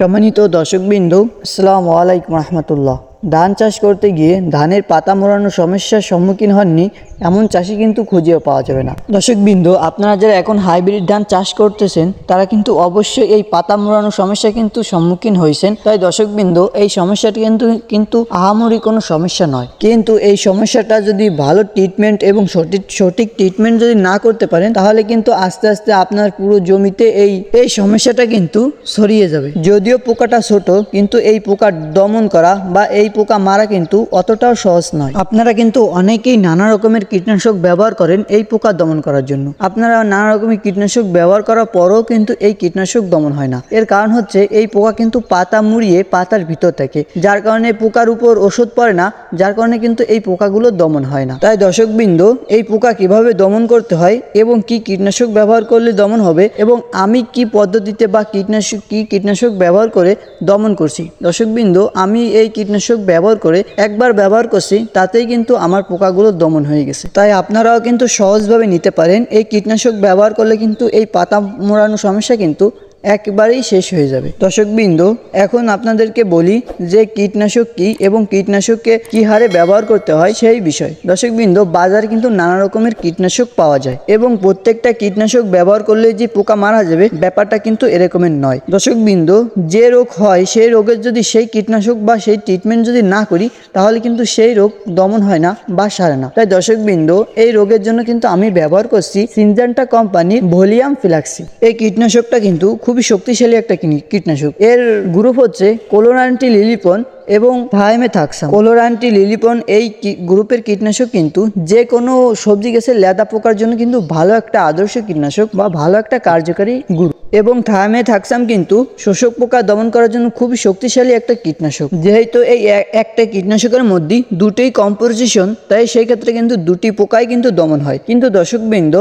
সম্মানিত দর্শকবৃন্দ আসসালামু আলাইকুম রহমতুল্লাহ। ধান চাষ করতে গিয়ে ধানের পাতা মোড়ানোর সমস্যার সম্মুখীন হননি, এমন চাষি কিন্তু খুঁজেও পাওয়া যাবে না। দর্শকবৃন্দ আপনারা যারা এখন হাইব্রিড ধান চাষ করতেছেন, তারা কিন্তু অবশ্যই এই পাতা মোড়ানোর সমস্যা কিন্তু সম্মুখীন হয়েছেন। তাই দর্শকবৃন্দ এই সমস্যাটি কিন্তু কিন্তু আহামরি কোনো সমস্যা নয়। কিন্তু এই সমস্যাটা যদি ভালো ট্রিটমেন্ট এবং সঠিক সঠিক ট্রিটমেন্ট যদি না করতে পারেন, তাহলে কিন্তু আস্তে আস্তে আপনার পুরো জমিতে এই এই সমস্যাটা কিন্তু ছড়িয়ে যাবে। যদিও পোকাটা ছোট, কিন্তু এই পোকা দমন করা বা এই পোকা মারা কিন্তু অতটাও সহজ নয়। আপনারা কিন্তু অনেকেই নানা রকমের কীটনাশক ব্যবহার করেন এই পোকা দমন করার জন্য। আপনারা নানা রকমের কীটনাশক ব্যবহার করার পরও কিন্তু এই কীটনাশক দমন হয় না। এর কারণ হচ্ছে এই পোকা কিন্তু পাতা মুড়িয়ে পাতার ভিতর থাকে, যার কারণে পোকার উপর ওষুধ পড়ে না, যার কারণে কিন্তু এই পোকাগুলো দমন হয় না। তাই দর্শকবৃন্দ, এই পোকা কীভাবে দমন করতে হয় এবং কি কীটনাশক ব্যবহার করলে দমন হবে এবং আমি কি পদ্ধতিতে বা কীটনাশক, কি কীটনাশক ব্যবহার করে দমন করছি? দর্শকবৃন্দ, আমি এই কীটনাশক ব্যবহার করে একবার ব্যবহার করছি, তাতেই কিন্তু আমার পোকাগুলো দমন হয়ে গেছে। তাই আপনারাও কিন্তু সহজভাবে নিতে পারেন। এই কীটনাশক ব্যবহার করলে কিন্তু এই পাতা মোড়ানো সমস্যা কিন্তু একবারেই শেষ হয়ে যাবে। দর্শকবৃন্দ, এখন আপনাদেরকে বলি যে কীটনাশক কি এবং কীটনাশককে কি হারে ব্যবহার করতে হয় সেই বিষয়। দর্শকবৃন্দ, বাজারে কিন্তু নানা রকমের কীটনাশক পাওয়া যায় এবং প্রত্যেকটা কীটনাশক ব্যবহার করলে যে পোকা মারা যাবে, ব্যাপারটা কিন্তু এরকমের নয়। দর্শকবৃন্দ, যে রোগ হয় সেই রোগের যদি সেই কীটনাশক বা সেই ট্রিটমেন্ট যদি না করি, তাহলে কিন্তু সেই রোগ দমন হয় না বা সারে না। তাই দর্শকবৃন্দ, এই রোগের জন্য কিন্তু আমি ব্যবহার করছি সিনজান্টা কোম্পানির ভলিয়াম ফিলাক্সি। এই কীটনাশকটা কিন্তু খুবই শক্তিশালী একটা কীটনাশক। এর গ্রুপ হচ্ছে কোলোরান্টি লিলিপন এবং থাইমে থাকসাম কোলোরান্টি লিলিপন এই গ্রুপের কীটনাশক কিন্তু যে কোনো সবজি গাছের লেদা পোকার জন্য কিন্তু ভালো একটা আদর্শ কীটনাশক বা ভালো একটা কার্যকারী গ্রুপ। এবং থাইমে থাকসাম কিন্তু শোষক পোকা দমন করার জন্য খুবই শক্তিশালী একটা কীটনাশক। যেহেতু এই একটা কীটনাশকের মধ্যে দুটোই কম্পোজিশন তাই সেই ক্ষেত্রে কিন্তু দুটি পোকাই কিন্তু দমন হয়। কিন্তু দর্শকবৃন্দ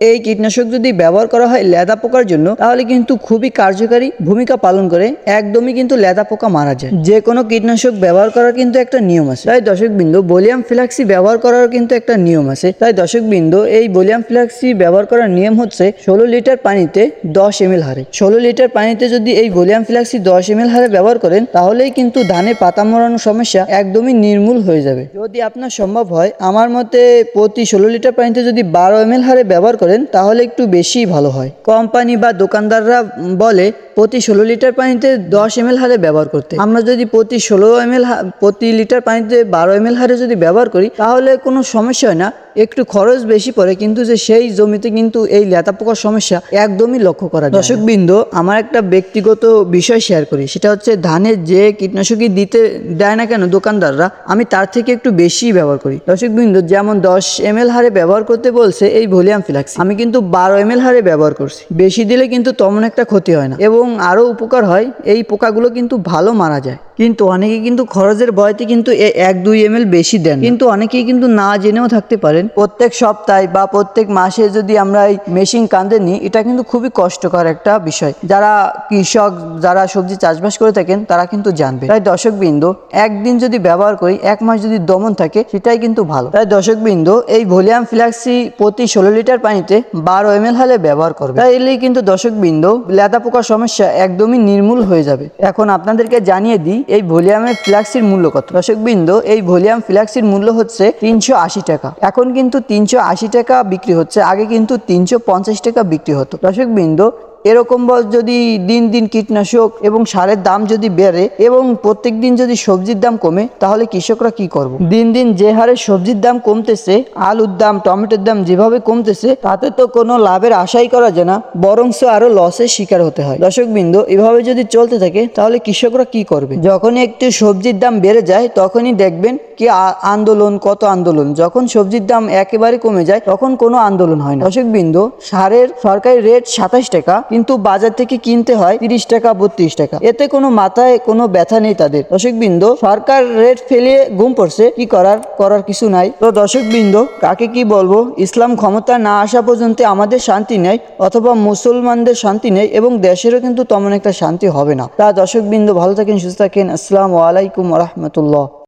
এই কীটনাশক যদি ব্যবহার করা হয় লেদা পোকার জন্য, তাহলে কিন্তু খুবই কার্যকারী ভূমিকা পালন করে। একদমই কিন্তু লেদা পোকা মারা যায়। যে কোনো কীটনাশক ব্যবহার করার কিন্তু একটা নিয়ম আছে। তাই দর্শকবৃন্দ, বলিয়াম ফ্লাক্সি ব্যবহার করার কিন্তু একটা নিয়ম আছে। তাই দর্শকবৃন্দ, এই বলিয়াম ফ্লাক্সি ব্যবহার করার নিয়ম হচ্ছে ষোলো লিটার পানিতে দশ এম হারে। ষোলো লিটার পানিতে যদি এই বলিয়াম ফ্লাক্সি দশ এম হারে ব্যবহার করেন, তাহলেই কিন্তু ধানে পাতা মরানোর সমস্যা একদমই নির্মূল হয়ে যাবে। যদি আপনার সম্ভব হয়, আমার মতে প্রতি ষোলো লিটার পানিতে যদি বারো এম হারে ব্যবহার তাহলে একটু বেশি ভালো হয়। কোম্পানি বা দোকানদাররা বলে প্রতি ষোলো লিটার পানিতে দশ এম হারে ব্যবহার করতে। আমরা যদি প্রতি ষোলো এম প্রতি লিটার পানিতে বারো এম হারে যদি ব্যবহার করি, তাহলে কোনো সমস্যা হয় না। একটু খরচ বেশি পড়ে, কিন্তু যে সেই জমিতে কিন্তু এই লেতা পোকার সমস্যা একদমই লক্ষ্য করা দর্শক বিন্দু আমার একটা ব্যক্তিগত বিষয় শেয়ার করি। সেটা হচ্ছে ধানের যে কীটনাশকই দিতে দেয় না কেন দোকানদাররা, আমি তার থেকে একটু বেশি ব্যবহার করি। দর্শক বিন্দু যেমন দশ এম হারে ব্যবহার করতে বলছে, এই ভলিয়াম ফিলাক্স। আমি কিন্তু বারো এম হারে ব্যবহার করছি। বেশি দিলে কিন্তু তেমন একটা ক্ষতি হয় না। এবং আরও উপকার হয়, এই পোকাগুলো কিন্তু ভালো মারা যায়। কিন্তু অনেকে কিন্তু খরচের ভয়তে কিন্তু এক দুই এম বেশি দেন কিন্তু অনেকেই কিন্তু না জেনেও থাকতে পারেন। প্রত্যেক সপ্তাহে বা প্রত্যেক মাসে যদি আমরা এই মেশিন কাঁদে নিই, এটা কিন্তু খুবই কষ্টকর একটা বিষয়। যারা কৃষক, যারা সবজি চাষবাস করে থাকেন, তারা কিন্তু জানবে। তাই দর্শক বিন্দু একদিন যদি ব্যবহার করি, এক মাস যদি দমন থাকে, সেটাই কিন্তু ভালো। তাই দর্শক বিন্দু এই ভলিয়াম ফ্ল্যাক্সি প্রতি ষোলো লিটার পানিতে বারো এম হালে ব্যবহার করবে। তাই এলেই কিন্তু দর্শক বিন্দু লেদা পোকার সমস্যা একদমই নির্মূল হয়ে যাবে। এখন আপনাদেরকে জানিয়ে দিই, এই ভলিউমের ফ্ল্যাক্সির মূল্য কত? দর্শক বিন্দু এই ভলিউম ফ্ল্যাক্সির মূল্য হচ্ছে তিনশো আশি টাকা। এখন কিন্তু তিনশো আশি টাকা বিক্রি হচ্ছে, আগে কিন্তু তিনশো পঞ্চাশ টাকা বিক্রি হতো। দর্শক বিন্দু এরকম যদি দিন দিন কীটনাশক এবং সারের দাম যদি বেড়ে এবং প্রত্যেক দিন যদি সবজির দাম কমে, তাহলে কৃষকরা কি করব? দিন দিন যে হারে সবজির দাম কমতেছে, আলুর দাম, টমেটোর দাম যেভাবে কমতেছে, তাতে তো কোনো লাভের আশাই করা যায় না, বরংস আরও লসের শিকার হতে হয়। দর্শক বিন্দু এভাবে যদি চলতে থাকে, তাহলে কৃষকরা কি করবে? যখনই একটু সবজির দাম বেড়ে যায়, তখনই দেখবেন কি আন্দোলন, কত আন্দোলন। যখন সবজির দাম একেবারে কমে যায়, তখন কোনো আন্দোলন হয় না। দর্শক বিন্দু সারের সরকারি রেট সাতাশ টাকা কিন্তু বাজার থেকে কিনতে হয় তিরিশ টাকা, বত্রিশ টাকা। এতে কোনো মাথায় কোনো ব্যথা নেই তাদের। দর্শক বিন্দু সরকার রেট ফেলিয়ে ঘুম পড়ছে কি করার? করার কিছু নাই। তো দর্শক বিন্দু কাকে কি বলব? ইসলাম ক্ষমতা না আসা পর্যন্ত আমাদের শান্তি নেই, অথবা মুসলমানদের শান্তি নেই, এবং দেশেরও কিন্তু তেমন একটা শান্তি হবে না। তা দর্শক বিন্দু ভালো থাকেন, সুস্থ থাকেন। আসসালামু আলাইকুম রহমতুল্লাহ।